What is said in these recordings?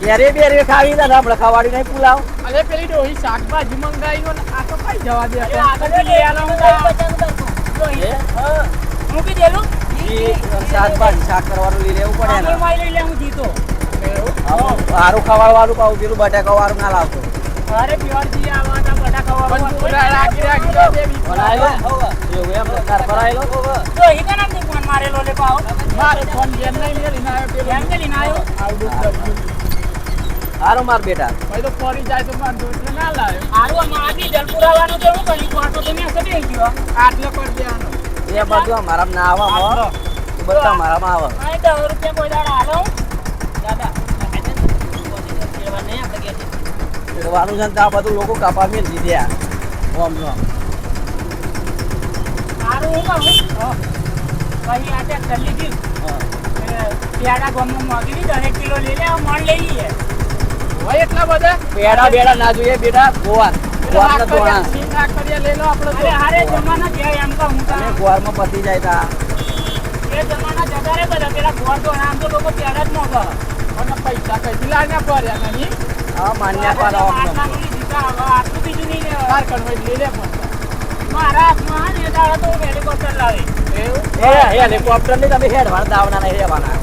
કેરી બેરે ખાવી ને હમણાં ખવાડી નહીં પુલાવ. અરે પેલી ડોહી શાકભાજી મંગાઈ ને આ તો કઈ જવા દે આ તો લઈ હું. મૂકી દેલું? ઈ શાકભાજી શાક કરવાનું લઈ લેવું પડે ને. આમે લઈ લે હું જીતો. સારું ખવાડવાનું પાવું પેલું બટાકા વાળું ના લાવતો. અરે પ્યોરજી આવા તા બટાકા વાળું તું રાખી રાખી દો બે વીસ બનાવેલો એવું એમ? તો તાર ભરાયેલો ડોહી કે નામથી ફોન મારેલો લે પાવ મારે ફોન જેમ નહીં મેળીને આવ્યો પેલો. કે લઈને આવ્યો? આવડું સારું માર બેટા ભાઈ તો પડી જાય તો માર દોસ્ત ના લાવે હારું, આમાં આ ડીઝલ પુરાવાનું તો હું કહ્યું, પાછો તો મેં આવી ગયો. આટલો કરી દેવાનો એ બધું મારા ના આવે અમારો. એ મારા અમારામાં આવે આ તો રૂપિયા કોઈ દાડ હાલો. દાદા, નહીં આપણે ખેડવાનું છે ને આ બધું લોકો કપા મેલ દીધે આ ઓમ નો હારું, હું કહું. પછી આ ટ્રેક્ટર લીધું. એ પેડા ગામમાં મોકલી, દરેક કિલો લઈ લે, આ મણ લઈ લઈએ. હોય એટલા બધા પેડા બેડા ના જોઈએ બેટા હું ગોવારમાં પતી જાય તા. એ જમાના જતા રે બધા પેલા ગોળ તો આમ તો લોકો પેડા જ મોંઘો. અને પૈસા નહીં? માન્ય પાડો ઓમ નો. તા, હવે આટલું બીજું નહીં લેવાય. લઈ લે મારા હા એ દાડો તો હેલિકોપ્ટર લાવે. એવું? હેલિકોપ્ટરની તમે હેડવાના દાવના નહીં રહેવાના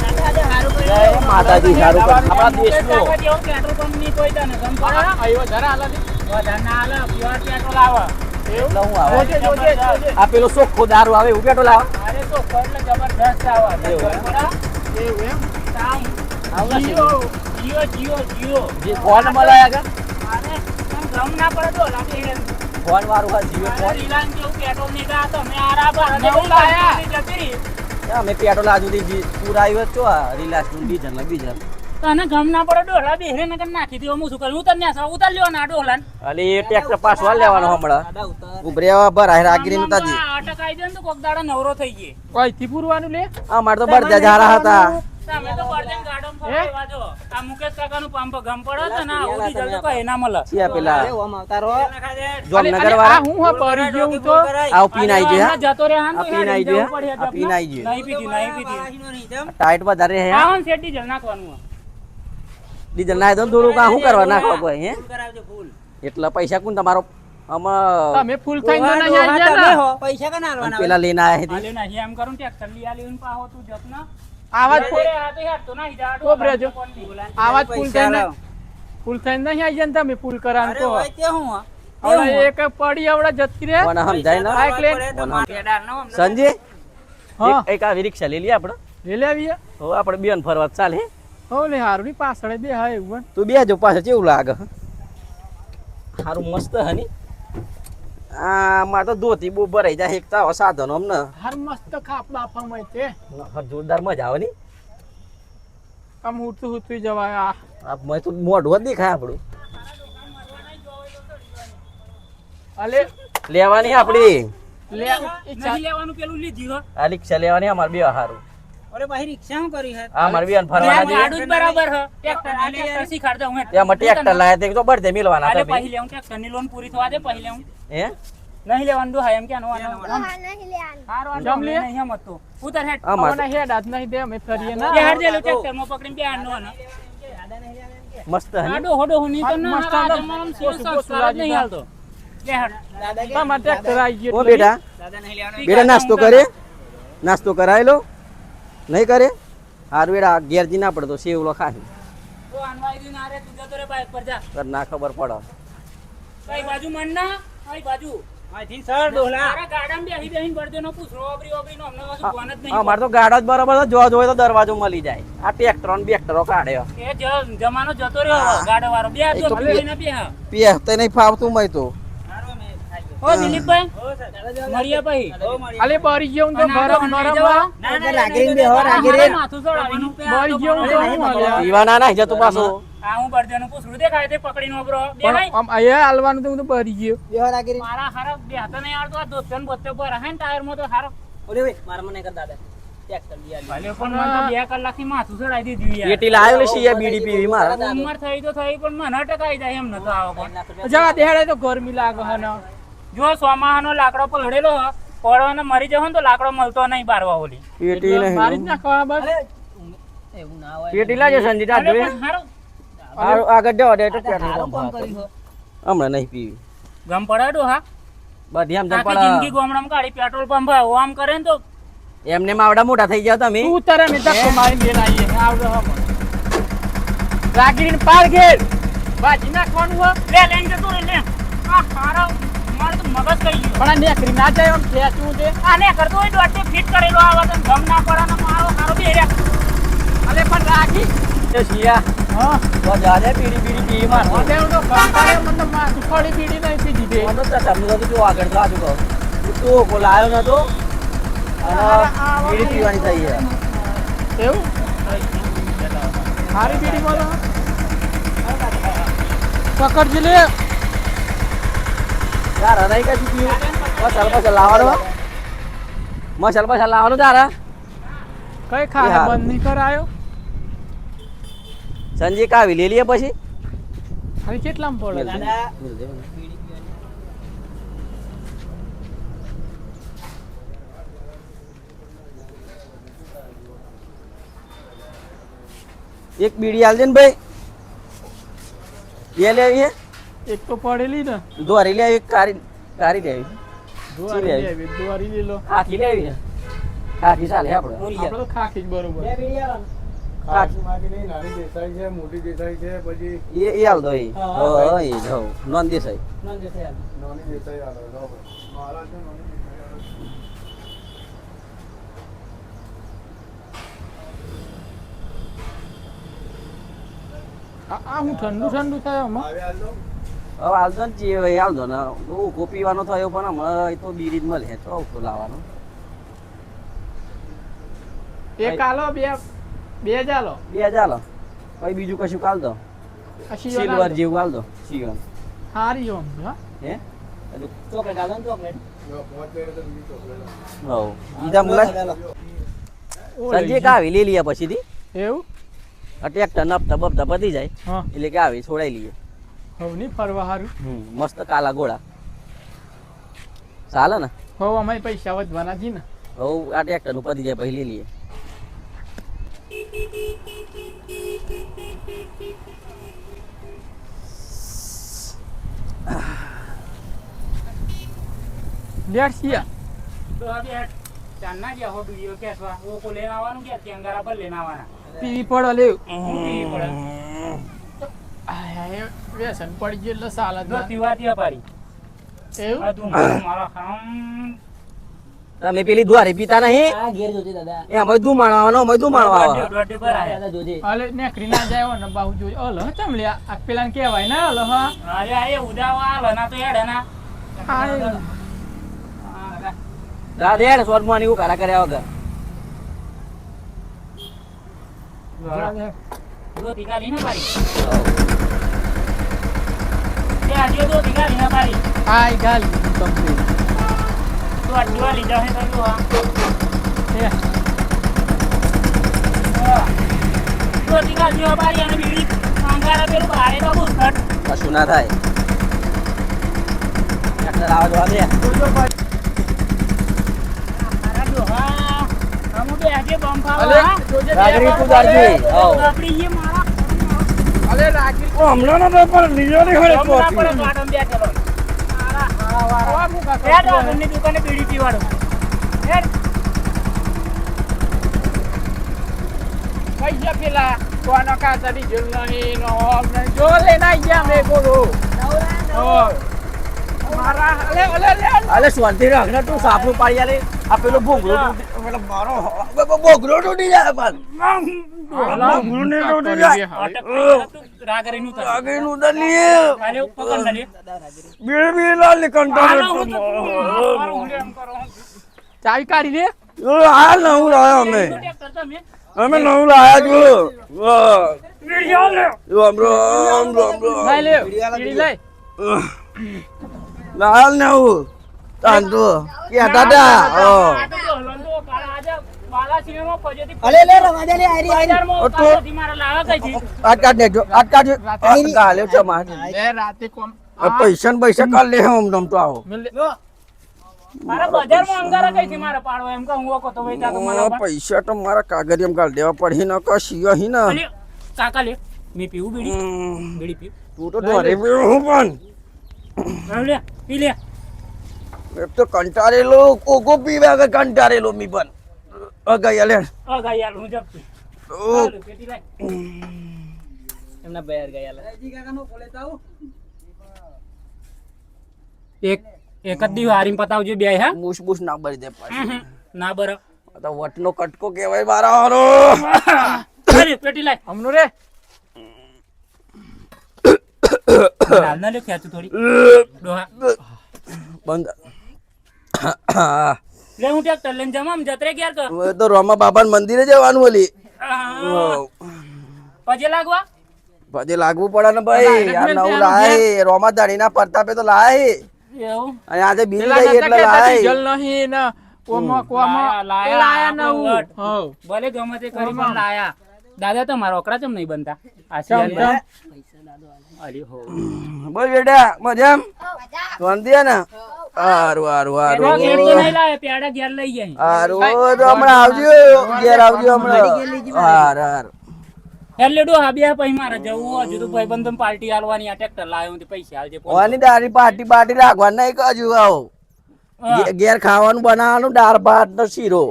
દાદા, આજે હારું કર્યું. જય માતાજી સારું કર આપણા દેશનો પેટ્રોલ પંપની કોઈ તને ગમ આયો જરા હાલા દે. વધારે ના હાલે, pure પેટ્રોલ આવે. આ પેલો દારૂ એવું પેટ્રોલ અરે એટલે જબરદસ્ત આવે. એવું. એમ તામ. આવે જીઓ, જીઓ, જીઓ, જીઓ. જે ફોન મળે આગળ અરે, ગમ ના પડે તો લાગે ફોન વાળું હા જીઓ ફોન રિલાયન્સ જેવું પેટ્રોલ નહીં તા તમે આરા પર અને નવું બહુ લાયા. લાયા. જતી રહી. અમે પેટ્રોલ આ સુધી જી- આવ્યો છો આ રિલાયન્સનું ડીઝલ ને બીજલ. તને ગમ ના પડે ડોલા બેહરે ને કરી નાખી દીધો? હું શું કરું? ઉતર તને ન્યા ઉતાર લ્યો ના ડોલા અલે એ ટ્રેક્ટર પાછો લેવાનો હમણાં. ઉભરે ભરાય રાગીરી નતા જી આ અટક જાય ને તો કોક દાડા નવરો થઈ ગયે. કોઈથી પૂરવાનું લે? આ માર તો બળદા જારા હતા. તમે તો બળદેન ગાર્ડન ફરવા એવા જો. આ મુકેશ કાકાનું પંપ ગમ પડે છે ને, આ જલ્દી કહે ના મળે. છીએ પેલા. અલે, જોમનગર વાળા હું હા પડી ગયો હું તો? આવ પીન આઈ ગયા જતો રહે હા ને આ તો પીન આઈ હેડી ગયા? જવું પડે આ પીન આઈ ગયા? નહીં પીધી, નહીં પીધી. ટાઈટ વધારે હે આવો ને શેઠ નાખવાનું. ડીઝલ દો થોડું કાં શું કરવા નાખો કોઈ હે? એટલા પૈસા કોણ તમારો? આમાં તમે ફૂલ થઈને ને પૈસા કના પેલા લેના આયા નહીં, એમ કરું ટેક્ટર લઈ આલ્યું ને પાહો તું જત ના. આવાજ. આવાજ ફૂલ થઈને ફૂલ થઈને નહીં આવી તમે ફૂલ તો એક પડી આવડે જતી રે ના સંજય એક- રિક્ષા લઈ લઈએ આપણે લઈ લેવી હો આપણે બેન ફરવા ચાલે હો લે હારું ની પાછળ બે હા એવું તું બે જો પાછળ કેવું લાગે સારું મસ્ત હની આ માં તો ધોતી બહુ ભરાઈ જાય એક તો સાધનો અમને. હાર મસ્ત ખાપ બાફા માં તે જોરદાર મજા આવે ની આમ ઉઠતું ઉઠતું જવાય આ. આપ મેં તો મોઢું જ દેખાય આપણું. અલે. લેવાની આપડી. લે લેવાનું પેલું લીધી હો. આ રિક્ષા લેવાની અમારે બે હારું. અરે ભાઈ રિક્ષા શું કરી હે? આ અમારે બેન ફરવાના મેં જઈએ. બરાબર હે. ટ્રેક્ટર આ ટ્રેક્ટર શીખાડ દઉં હેઠ. એમાં ટ્રેક્ટર લાયા તે તો બળદે મિલવાના અરે તમે. પછી લેવું ટ્રેક્ટરની લોન પૂરી થવા દે પછી લેવું હે? નહીં લેવાનું ડોહા એમ ક્યાં નો આનો? હારું આ જમ લે. નહીં એમ હતું. ઉતાર હેઠ. અમાર હેડ હાથ નહીં દે અમે ફરીએ ના. હાથ દે લો ટ્રેક્ટરમાં પકડીને બે હાથ નો મસ્ત આ હની ડોહો ડોહો નહીં તો ના? મસ્ત આ આનો જમાનામાં પોસું શેર પોસું સંસ્કાર જ નહીં હાલતો. બે હાથ. તમારે ટ્રેક્ટર આવી ગયું ઓ બેટા. બેટા નાસ્તો કરે. નાસ્તો કરાયેલો? નહીં કરે? હારું ઘેરજી ના પડતો સેવલો ખાય તો આનવાઈ દીને આરે તું જતો રે બાઈક પર જા. તને ના ખબર પડો. કઈ બાજુ મન ના? કઈ બાજુ. અમારે તો ગાડો જ બરોબર જો જોઈએ તો દરવાજો મળી જાય. આ ટ્રેક્ટરો ને બેક્ટરો કાઢ્યો. જમાનો જતો રહ્યો ગાડો વાળો. બે તો નહીં ફાવતું મય તો. ઓ દિલીપભાઈ મળ્યા ભાઈ અલે બરી ગયો હું તો અને આ ગરમ તો ગરમ હંડાઈ જવા. માથું ચડાવવાનું. બરી ગયો તો હું હાલ્યા. પીવાના ના જતું પાછું આ હું બળદેનું પૂછડું દેખાય તે પકડીને ઉભરો. બે ભાઈ. આમ અહીંયા હાલવાનું તો હું તો બરી ગયો મારા હારા બે હાથે નહીં આવડતું. આ ધોતિયાને બોતે પર હે ને ટાયરમાં તો હારો. ભલે પણ મને તો બે કલાકથી માથું ચડાઈ દીધું યાર. એટી લાવ્યો ને છીએ બીડી પીવી મારા ઉંમર થઈ તો થઈ પણ મને ટકાઈ જાય એમ નતો આવો જવા દેહાડે તો ગરમી લાગે હે ને જો સોમાહાનો લાકડો પલળેલો હ પડવાનો મરી જવો ને તો લાકડો મળતો નહીં બારવા ઓલી. એટી મારી જ નાખવા બસ. એવું ના હોય પેટી લાજે સંજી તાર અરે જોઈએ પણ હારું. હારું, આગળ જવા દે તો આ. હમણાં નહીં પીવી. ગમ પડાડો હા? બધી આમ આખી જિંદગી ગામડામાં કાઢી પેટ્રોલ પંપ હોય, આમ કરે ને તો. એમને માવડા મોટા થઈ જાવ તમે. તું તારે મેં ધક્કો મારી મેલ આવીએ આવડો હમ રાગીરીને પાર ઘેર. બાજી નાખવાનું હો. લે લઈને તો લે. આ તો મગજ કઈ ગયું. પણ આ નેકરી ના જાય આમ ખેંચવું છે? આને કરતો હોય દોઢે ફિટ કરેલો આવે તો ગમ ના મારો બે રહ્યા અલે પણ રાખી એ શિયા હા. તો પીડી પીડી પી માર હું તો કંટાળે પીડી નહીં પી દીધી મને તો તમને તો જો આગળ થા ચૂકો તો નતો અને પીડી પીવાની થઈ એવું? હારી પીડી બોલો. પકડજી લે. યાર નહીં કશું પીવું મસાલ મસાલ લાવવાનો તારા. કઈ ખાવા બંધ નહીં કરાયો? સંજી કાવી લઈ લઈએ પછી? ખાલી કેટલામાં પડે છે? એક બીડી આલજે ને ભાઈ. બે લેવી હે એક તો પડેલી ને. દોરી લેવી એક કારી કારી લેવી દોરી લે આવી. દોરી લઈ લો. આખી લેવી આવી આખી ચાલે આપણે. આપણે તો ખાખી જ બરોબર. નાની દેસાઈ છે મોટી દેસાઈ છે પછી એ એ આલ દો એ. હા એ જો નોન દેસાઈ. નાની દેસાઈ આવે બરાબર મારા છે નાની દેસાઈ આવે. આ આ હું ઠંડુ ઠંડુ થાય આમાં? આવે. હવે આવજો ને હાલ ને. હું પીવાનો થયો પણ હમણાં તો બીરી જ મળે તો લાવવાનો. એક આલો બે બે જ બે ચાલો પછી બીજું કશું કાલ દો સિલ્વર જેવું હાલ દો સિલ્વર હારી ઓમ હે? ચોકલેટ જો બીજી મુલા? સંજય લઈ કાવી લઈ લઈએ પછીથી. એવું? આ ટ્રેક્ટર નપતા બપતા પતી જાય. એટલે કે આવી છોડાઈ લઈએ. હવે નહીં ફરવા હારું. મસ્ત કાલા ગોળા. ચાલે ને? હવ અમારી પૈસા વધવાના છે ને. હવ આ ટ્રેક્ટરનું પતી જાય પહેલી લઈ લઈએ. શિયા તો હવે આ ચાંદના ગયા હો વીડિયો કેસવા ઓકો લઈને આવવાનું કે ચેંગારા પર લઈને આવવાના? પીવી પડો લેવ પીવી પડે. વ્યસન પડી ગયું એટલે સાલ જ પીવાથી અપારી એવું? આ ખામ. તમે પેલી દ્વારી પીતા નહીં? એ અમે ધુમાડવાનો અમે ધુમાડવા દોઢે દોઢે પર આયા. અલે નેકરી ના જાય ને બાહુ અલ કહેવાય ને અલ હા. અરે આ એ તો હેડે ના. સ્વર્ગમાં એવું કારા કર્યા વગર. દો તીકારી ના તે તો અડવા લીધા હે તો આ. તો અને બીડી અંગારા પેલું બારે તો બુસ્કટ કશું ના થાય. ટ્રેક્ટર આવા જવા દે. મારા ડોહા અમુ બે આજે ખાવા જોજે. આપડી એ મારા અલે રાગી હમણાં નો પેપર લીધો નહીં બમ તો આટમ બે ચલો. મારા વાળા આવા મુકા હેડ કરતો હોય. આગળની દુકાને બીડી પીવાડો. હેડ. પૈસા પેલા. કોનો કાતરી જેલ નહીં નો અમને જો લે આઈ ગયા મેં બોલો. મારા અલે અલે અલે. અલે શાંતિ રાખ ને તું સાફનું પાડી આલે આ પેલો તૂટી- પેલો મારો ભોગલો તૂટી જાય પણ લે ચાવી કાઢી હાલ નવું લાયા અમે. અમે નવું લાયા છું. લે. રામ રામ રામ રામ લે. લાલ નવું. તાંતો કે દાદા ઓ અલે લે રવાજા લે આરી આરી ઓ તો- ગાલે જમા રાતે કોમ પૈસા ને પૈસા કાલ લે હમ તમ તો આવો. મિલ લે મારા બજારમાં અંગારા કઈથી મારે પાડવો. એમ કે હું ઓકો તો વેચા તો મને આ પૈસા તો મારા કાગળિયામાં ગાળ દેવા પડી. ન કશી અહીં ને કાકા લે મેં પીવું બીડી. બીડી પીવું. તું તો ધોરે પીવું હું પણ. લે પી લે. એક તો કંટાળેલો કોકો પીવા કે કંટાળેલો મી પણ. અગાયા લે અ ગયા હું જપ છું. ઓ, પેટી લાય. એમના બહાર ગયા એક એક જ દી હારીને પતાવજો બે હા? મુશ બુશ ના ભરી દે પાછી. ના બર. આ તો વટનો કટકો કહેવાય મારા હારો. અરે પેટી લાય. હમનો રે. હાલ લ્યો લે ખેંચું થોડી. ડોહા. બંધ. લે હું ટ્રેક્ટર લઈને જમામ જત્રે ક્યાર કર હવે તો રોમા બાબા મંદિરે જવાનું ઓલી પજે લાગવા? પછી લાગવું પડે ને ભાઈ. આ નવું લાય રોમા ધણીના પરતાપે તો લાય એવું? અને આજે બિલ લઈ એટલે લાય જલ નહીં ને ઓમાં કોમાં લાયા, લાયા લાયા નવું. હો ભલે ગમે તે કરી પણ લાયા. દાદા તો મારા ઓકરા ચમ નહીં બનતા? આ પૈસા દાદો. અલી હો. બોલ બેટા મજામ? શાંતિ ને? હારું હારું એનો ગેટ તો હારું નહીં લાવે પેડા ઘેર લઈ જાય. હારું તો હમણાં આવજો ઘેર આવજો હમણાં. હાર હાર. એટલે ડો હા બે પછી મારે જવું હજુ તો ભાઈ પાર્ટી આલવાની આ ટ્રેક્ટર લાવ્યો તે પૈસા આલજે ઓની દારી પાર્ટી પાર્ટી રાખવા નહીં કજુ આવો. ઘેર ખાવાનું બનાવવાનું દાળ ભાત નો શીરો.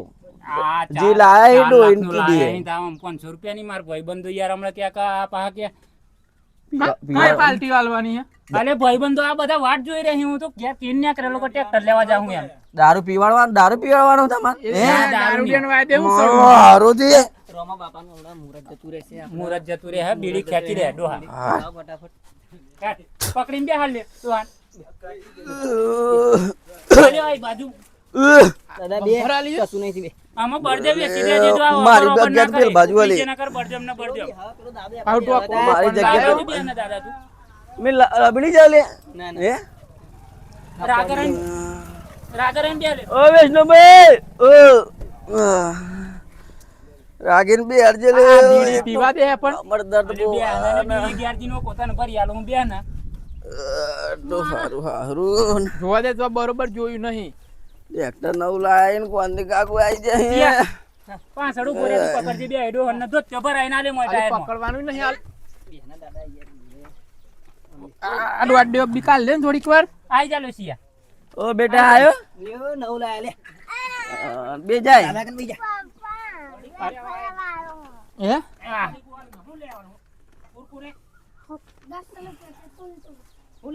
આ જે લાયા અહીં તો આમ 500 રૂપિયાની માર ભાઈબંધો યાર હમણાં ક્યાં કા પાહા કે કઈ પાર્ટી વાળવાની હે? અલે ભાઈબંધો આ બધા વાટ જોઈ રહી હું તો ઘેર કેન ના કરે લોકો ટ્રેક્ટર લેવા જાઉં એમ. દારૂ પીવાડવાનું દારૂ પીવાડવાનું તમારે? છે મુરત જતું હે બીડી ખેંચી ડોહા. હા. પકડીને બે હાલ લે આ બાજુ. આમાં બળદેવ વેચી દેજે આ મારી બરોબર ના બગડ કરે. પેલ બાજુ વાળી. નીચે કર બળદેવ ને બળદેવ આઉટ ઓફ મારી જગ્યા દાદા તું બે ને દાદા તું. મેં લ- રબડી ચાલે હે? રાગરણ રાગરણ બે લે. ઓ વૈષ્ણવભાઈ ઓ રાગીન બે અરજે લે. પીવા દે પણ. અમર દર્દ બહુ બે આને નો પોતાને પર આલો હું બે ને તો હારું હારું. જોવા દે તો બરોબર જોયું નહીં. ટ્રેક્ટર નવું લાવીને કોંદી કાકુ આવી જાય? પાંસડું તું પકડજે બે હેડો અને ધોત ભરાઈ ના લે મોય ટાયર પકડવાનું નહીં હાલ. આ આ બિકાલ લે થોડીક વાર. આઈ જાલો સિયા ઓ બેટા આયો? અ, બે જાય. હે? આ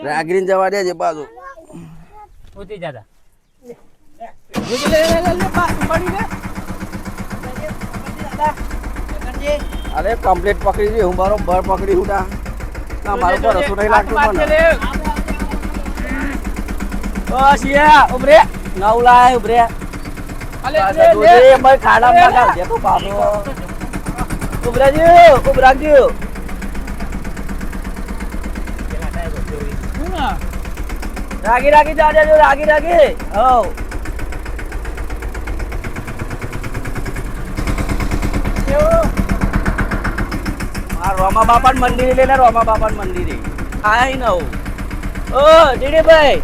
રાગીને જવા દે છે બાજુ લે. અરે કમ્પ્લીટ પકડી દે હું બરોબર પકડી હું ના મારો પર હસું નહીં લાગતું લે. ઓ ઉભરે. નવ લાય ઉભરે. અલે. જોજે, મારે ખાડામાં ના ઘાલજે તો બાબો ઉભરાજો ઉભરાજો? રાગી રાગી જા દેજો રાગી રાગી. હવ આ રોમા બાપા મંદિરે લેને રોમા બાપા મંદિરે. આય નવ. ઓ દીડીભાઈ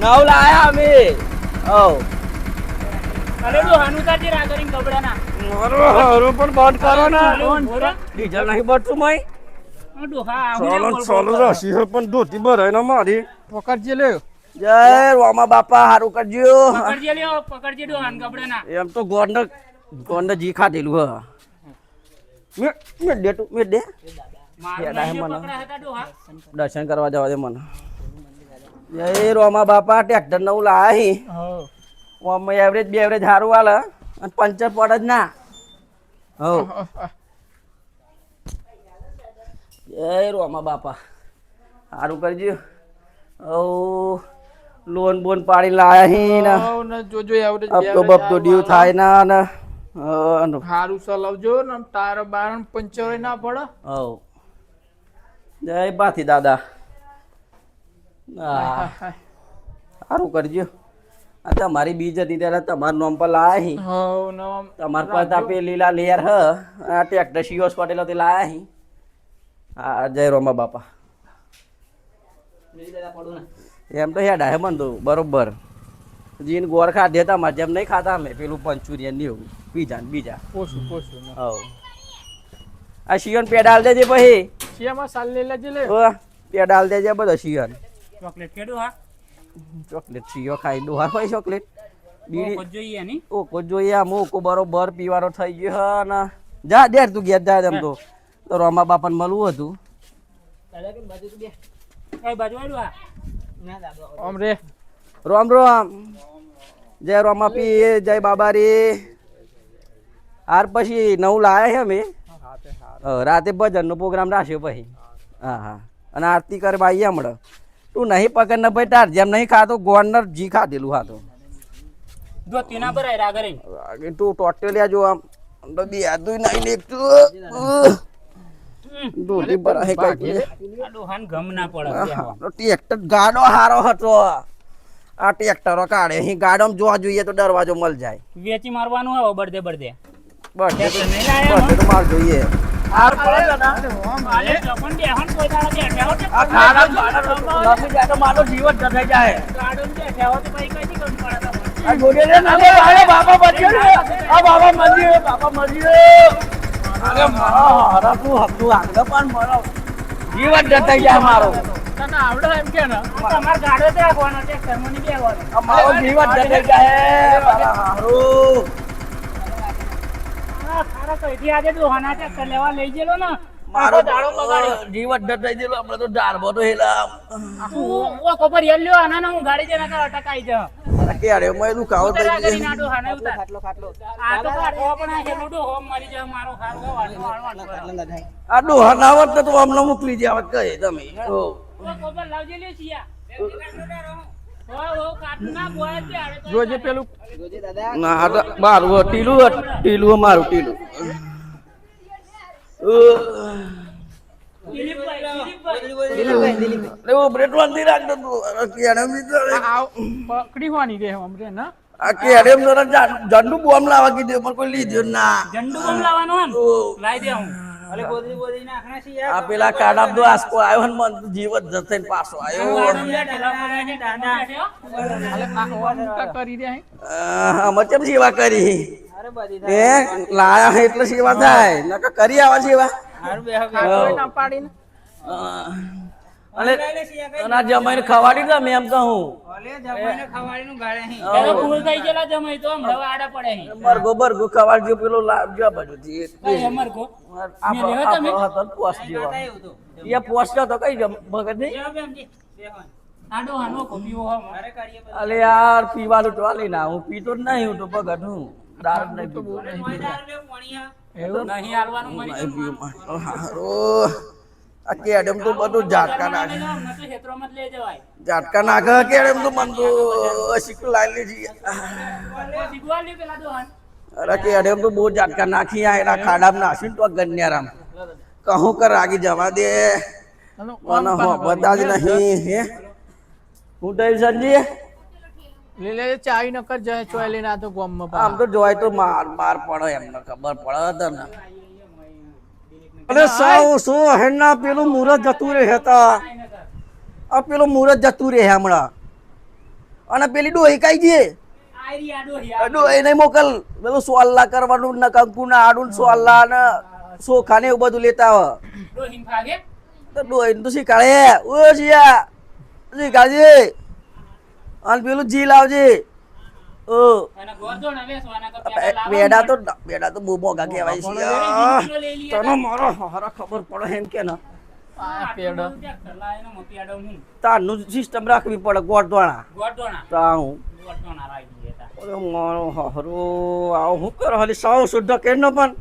નવ લાયા અમે. ઓ. મારી પકડજે લે જય રોમા બાપા હારું કરજો. પકડજે લ્યો પકડજે ડો હાન કબડાના એમ તો ગોંડ ગોંડ જી ખાધેલું હ. મે મે મે ડો દર્શન કરવા જવા દે મને. જય રોમા બાપા ટ્રેક્ટર નવું લાવી ઓમાં એવરેજ બે એવરેજ સારું હાલ. અને પંચર પડ જ ના. હો. જય રોમા બાપા. સારું કરજો. ઓ લોન બોન પાડી લાયા હી ને. જોજો એવરેજ હપ્તો બપ્તો ડ્યુ થાય ના. સારું ચલાવજો ને તારો બારણ પંચર ના પડે. હવ. જય બાથી દાદા. સારું કરજો. આ તમારી બીજ હતી ત્યારે તમારું નામ પર લાયા હી. તમાર પાસે આપે લીલા લેયર હ. આ ટ્રેક્ટર શિયોસ પટેલ તે લાયા હી. હા જય રોમા બાપા. એમ તો હેડા હે મન તો બરોબર. જીન ગોળ ખાધે તમારે જેમ નહીં ખાતા અમે. પેલું પંચુરિયન ને એવું. બીજા ને બીજા. પોસું પોસું હવ. આ શિયન પેડાલ દેજે પછી. શિયામાં સાલ લઈ લેજે લે. ઓ પેડાલ દેજે બધો શિયન. ચોકલેટ કેડો હા? ચોકલેટ શિયો ખાઈ ડોહા હોય ચોકલેટ? બીડી જોઈએ ની ઓકો જોઈએ આમ. ઓકો બરોબર પીવાનો થઈ ગયો હે ને. જા દે તું ઘેર જા એમ તો. તો રોમા બાપાને મળવું હતું. કઈ બાજુ વાળું હા? આમ રે. રોમ રોમ જય રોમાપી જય બાબા રે હાર પછી નવું લાયા છે અમે રાતે ભજનનો પ્રોગ્રામ રાખ્યો પછી. હા હા. અને આરતી કરવા આવીએ હમણાં. તું નહીં પકડ ને ભાઈ તાર જેમ નહીં ખાતો ગોળનર જી ખાધેલું. આગળ તું. ટોટેલિયા જો આમ. બે હાથું નહીં દેખતું દોઢી પર હે કાકી ગમ ના પડે. ટ્રેક્ટર ગાડો હારો હતો. આ ટ્રેક્ટરો કાઢે. અહીં ગાડમ જોવા જોઈએ તો દરવાજો મળ જાય. વેચી મારવાનું આવે બળદે બળદે. બળદે ટ્રેક્ટર નહીં લાયા બસ તો માર જોઈએ. હાર પડે છે આલે જપન બેહન કોઈ દાડો બેઠા હો આ ખાડા બાડા લપી જાય તો મારો જીવન જતા જાય. ગાડું બેઠા હો તે પછી કઈથી ગમ પડે આ જોડે રે ના? રે અરે બાબા મંદિર આ બાબા મંદિર બાબા મંદિર અરે મારો હારા તું હકતું આગળ પણ મારો જીવન જતા જાય મારો. તને આવડે એમ કે ને? આ ગાડો તે રાખવાનો ટ્રેક્ટરમાં નહીં બેહવાનું. મારો જીવન જતા જાય મારા આ ખારા કઈથી આજે ડોહાના ટ્રેક્ટર લેવા લઈ ગયેલો ને. મારો દાડો બગાડ્યો. જીવન જતા ગયેલો હમણાં તો ડાળમાં તો હેલા ઓ ખબર યાર આના ને હું ગાડી જેના કર અટકાઈ જા કે અરે મેં દુખાવો થઈ ગયો. ના ડોહાને આ તો કાઢવો પણ ડોહો મરી જાય મારો ખારો વાળો વાળો. આ ડોહા તો મોકલી જાવત કહે તમે. ઓ. ઓ ખબર લાવજે લે સિયા ઓ. ઓ કાટું ના બોય તે આડે તો જોજે પેલું ના મારું ટીલું ટીલું મારું ટીલું. પકડી રે આમ ના? આ કેડે જરા ઝંડુ બોમ્બ લાવવા કીધું પણ કોઈ લીધું ના. ઝંડુ બમ લાવવાનો હે ને? ઓ, લાવી દે હું. અલે ગોદરી ગોદરી નાખના છે યાર. આ પેલા કાઢા આસકો આવ્યો ને મન તો જીવ જ જશે ને પાછો આવ્યો ગાડું લે ઢેલા પડ્યા છે દાદા અલે આ ઓમ કા કરી દે હે અ, અમે કેમ સેવા કરી? એ લાયા હે એટલે સેવા થાય. નકર કરી આવા સેવા. પાડીને. અને અને જમાઈને ખવાડી દે મેં એમ કહું. એનો ફૂલ થઈ ગયેલા જમાઈ તો હમણાં આડા પડે મરગો બરગો ખવાડજો પેલો લાવજો આ બાજુથી એક કઈ અમર કો આપણો મેં લેવા તમે? હતો પોસ્ટ જેવો. એ પોસ્ટ હતો કઈ ભગત નહીં? અલે યાર પીવાનું તો ના. હું પીતો જ નહીં હું તો ભગત હું. દારૂ નહીં પીતો. એવું? નહીં હાલવાનું આ કેડમ તો બધું ઝાટકા નાખે. ઝાટકા નાખે કેડમ તો મન તો શીખું લાવી પેલા અરે કેડમ તો બહુ ઝાટકા નાખી આ એના ખાડામાં નાખીને તો ગન્યારામ. કહું કર આગી જવા દે. મને હો બધા જ નહીં હે? હું તો સંજી લે લે ચાઈ નકર જાય ચોય લઈને આ તો ગોમમાં આમ તો જોય તો માર માર પડે એમને ખબર પડે તને. અરે સાવ સો હેના પેલું મુરત જતું રહે હતા. આ પેલું મુરત જતું રહે હમણાં. અને પેલી ડોહી કાઈ જઈએ ડોહી નહીં મોકલ. પેલું સોલ્લા કરવાનું ને કંકુ ના આડું સો સોલ્લા ને સોખા ને એવું બધું લેતા આવે તો ડોહી તો શીખાડે. ઓ શિયા શીખાડજે. અને પેલું જી લાવજે કે પેલા લાવવા બેડા તો બેડા તો બહુ મોગા કહેવાય છે લઈએ તને મારો હારા ખબર પડે એમ કે ના. તારનું સિસ્ટમ રાખવી પડે તા હું. અરે મારો હારો આવો હું કરો હાલી સાવ શુદ્ધ કે પણ.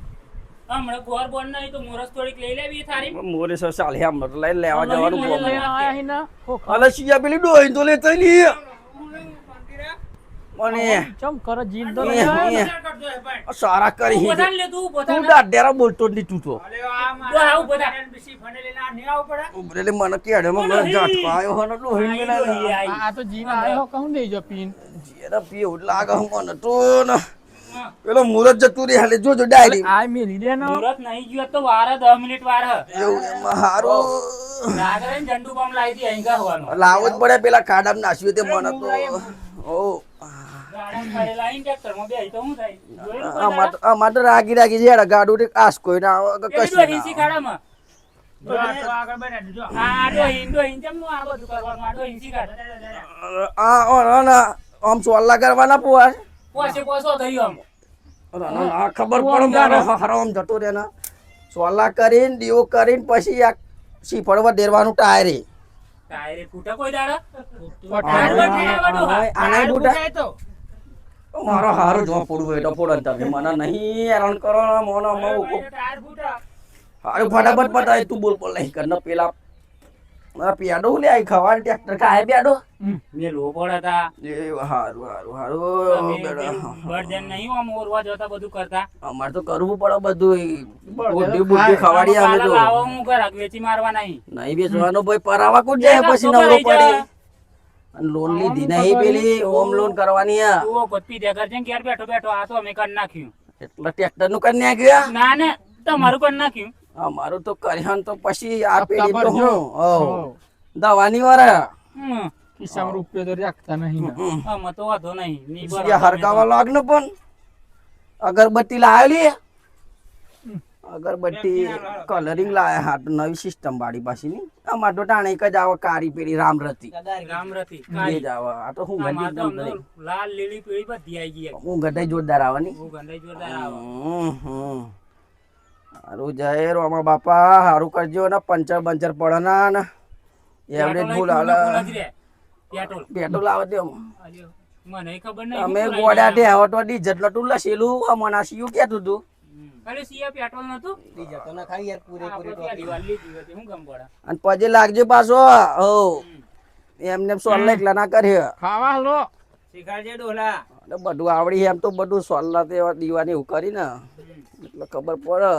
હમણાં ગોર બોર નહીં તો મોરસ થોડીક લઈ લેવી થારી. મોરે સર ચાલે લઈ લેવા જવાનું લઈ બોમ્બ આયા હી ના હો અલે સિયા પેલી ડોહી તો લેતા લી મને ચમ કર જીન તો હે. સારા કરી લે તું. દાડેરા બોલતો જ તું તો. ઉભરેલી મને કેડે માં મને હે ને ને. આ તો જીન આયો કહું દઈ પીન. જીરા પીવું લાગે મને તો ને. પેલો મુરત જતું રે હાલે જોજો ડાયરી. આ મેલી દે ને મુરત નહીં ગયો તો વાર હે, દસ મિનિટ વાર એવું એમાં હારું. રાગરે જંડુ ઝંડુ બમ લાવી દી અહીં ગાવાનું. લાવવું જ પડે પેલા કાડામ નાસ્યું તે મને તો ઓ રાગી રાગી છે ગાડું કશું આમ સોલ્લા કરવાના પુઆ પોસે પોસો થયો આમ. આ ખબર પણ મારો હરામ જતો રે ને સોલા કરીને દીવો કરીને પછી આ શીફળવા દેરવાનું ટાયરે ટાયરે ફૂટે કોઈ દાડા? પટાર ટાયર પર ઠેલાવા ડોહા. આના બુટા મારો હારો જો પડવું હોય પડો મને નહીં હેરાન કરો મોનો મઉ ટાયર ફૂટે. હારું ફટાફટ પતાય તું બોલ બોલ નહીં કર ને પેલા પેડો લે? આઈ ખવાડ ટ્રેક્ટર કાય પેડો? મેલું પડે તા. એ હારું હારું હારું. પેલું નહીં આમ ઓરવા જતા બધું કરતા. અમારે તો કરવું પડે બધું. બુદ્ધિ બુદ્ધિ ખવાડી અમે તો. પાલા હું ઘરાક વેચી મારવા નહીં. નહીં બેસવાનો ભાઈ પરાવા કોણ જાય? પછી નવરો પડે. અને લોન લીધી નહીં પેલી હોમ લોન કરવાની આ. તું ગોતપી દે કરજે ઘેર બેઠો બેઠો આ તો અમે કરી નાખ્યું. એટલે ટ્રેક્ટરનું કરી નાખ્યું ના ને તમારું કરી નાખ્યું. અમારું તો કર્યાન તો પછી આ પેઢી તો હું? દવાની વાળા હમ. ખિસ્સામાં રૂપિયો તો રાખતા નહીં આમાં તો વાંધો નહીં. ની હરકાવા લાગ ને પણ. અગરબત્તી લાવેલી? અગરબત્તી કલરિંગ લાયા હાટ નવી સિસ્ટમ વાળી પાછી ની. અમાર તો ટાણે એક જ આવે કારી પેલી રામરતી રામરતી રામ જ આવે. આ તો હું અમને લાલ લીલી પીળી બધી આવી ગઈ હું ગઢાઈ જોરદાર આવે ની બહુ ગંધાઈ જોરદાર આવે. હમ, હમ. હારું જય રોમા બાપા સારું કરજો ને પંચર બંચર પડે ના ને. એવરેજ ભૂલ હાલ. પેટ્રોલ. આવે તે અમે ગોડા તે આવો તો ડીઝલ નતું લસેલું અમને સીયું કેતું તું? અને પછી લાગજો પાછો એમને એમ સોલ્લા એકલા ના કર્યો. ખાવા હાલો. એટલે બધું આવડી એમ તો બધું સોલના તે દીવાની એવું કરીને એટલે ખબર પડે.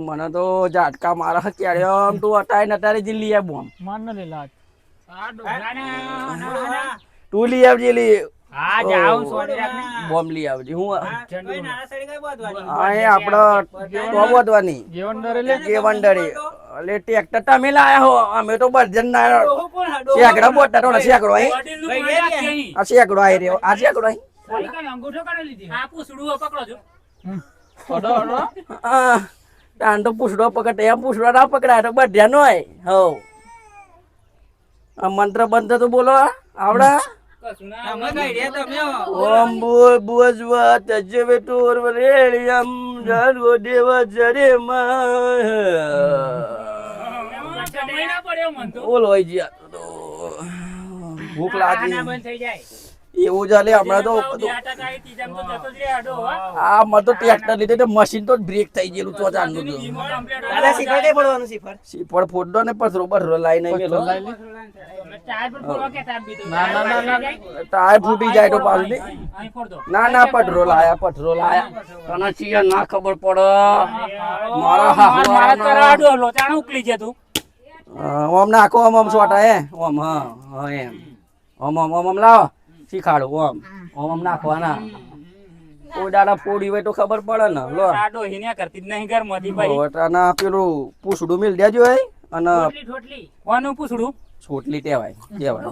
મને તો ઝાટકા મારા ક્યારે આમ તું અટાય ને અટારે જી લઈ આવું બોમ માન ન લે લાજ. ને, ના, ના. તું લઈ આવજે લી. લઈ આવજે હું આપડે તો વધવાની જીવન ડરે લે કે ટ્રેક્ટર તમે લાયા હો. અમે તો બરજન ના શેકડા બોટા તો શેકડો અહીં. આ શેકડો આઈ રહ્યો. આ શેકડો અહીં. આ પૂછડું પકડો છો અડો અડો તાન તો પૂછડો પકડે. એમ પૂછડો ના પકડાય તો બધા નો હો. આ મંત્ર બંત્ર તો બોલો આવડા. ઓમ બોલ બોજવા તજવે ટોર રેડિયમ જરગો દેવ જરે માં હોય જી ભૂખ લાગી. ના બંધ થઈ જાય. એવું ચાલે હમણાં તો. આ મને તો ટ્રેક્ટર લીધે તો મશીન તો બ્રેક થઈ ગયેલું તો. ફોડો ને પથરો બથરો લાઈ નહીં. ટાયર ફૂટી જાય તો પાછું. ના ના પથરો લાયા પથરો લાયા. તને ચિયા ના ખબર પડે. મારા ઉકલી જતું. ઓમ નાખો ઓમ ઓમ સોટા હે? ઓમ હા હા એમ. ઓમ ઓમ ઓમ ઓમ લાવો. શીખાડો ઓમ. ઓમ ઓમ નાખવાના. કોઈ દાડા ફોડી હોય તો ખબર પડે ને લો. આડો હિને કરતી જ નહીં મોદી ભાઈ. ઓટાના પેલું પૂછડું મિલ દેજો હે? અને કોનું પૂછડું? છોટલી ટેવાય કહેવાય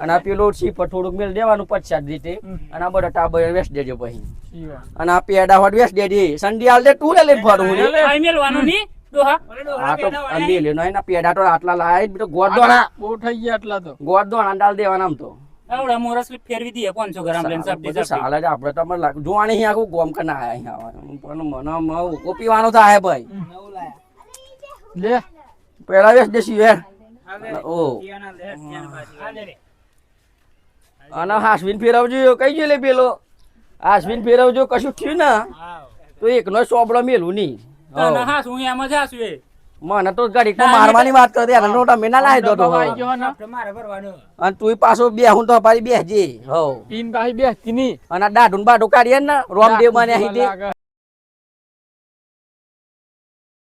અને આ પેલું સીપર થોડુંક મેળ દેવાનું પચાસ રીતે. અને આ બધા ટાબર વેસ્ટ દેજો પછી. અને આ પેડા હોટ વેસ્ટ દેજે. સંડી હાલ દે તું લે લઈને ફરું મેલવાનું નહીં, ડોહા? આ તો અંડી લે નો પેડા તો આટલા લાય તો ગોળ દોણા બહુ થઈ ગયા એટલા તો. ગોળ દોણા ડાલ દેવાના આમ તો. આવડા મોરસ ફેરવી દઈએ 500 ગ્રામ લઈને સબડી બધું સબડી. સાલે જ આપણે તો મને લાગે જોવાની અહીં આખું ગોમ કે ના આયા અહીં આવવાનું પણ મને મઉ પીવાનું થાય ભાઈ. લે. પેલા વેસ્ટ દેસી વેર. ઓ. આ લે રે. અને હાસવીન ફેરવજો કઈ ગયો લે પેલો? હાસવીન ફેરવજો કશું થયું ને? તો એકનો સોબળો મેલું નહીં. તને હા શું એમ જ હાસું એ. મને તો ઘડીક મારવાની વાત કરતી યાર નોટા મેના લાવી દો તો આવી ગયો ને. અને તું પાછો બે હું તો પાછી બેસજે હો. પીન કાહી બેસતી નહીં અને દાઢું બાઢું કાઢીએ ને રોમદેવ મને અહીં દે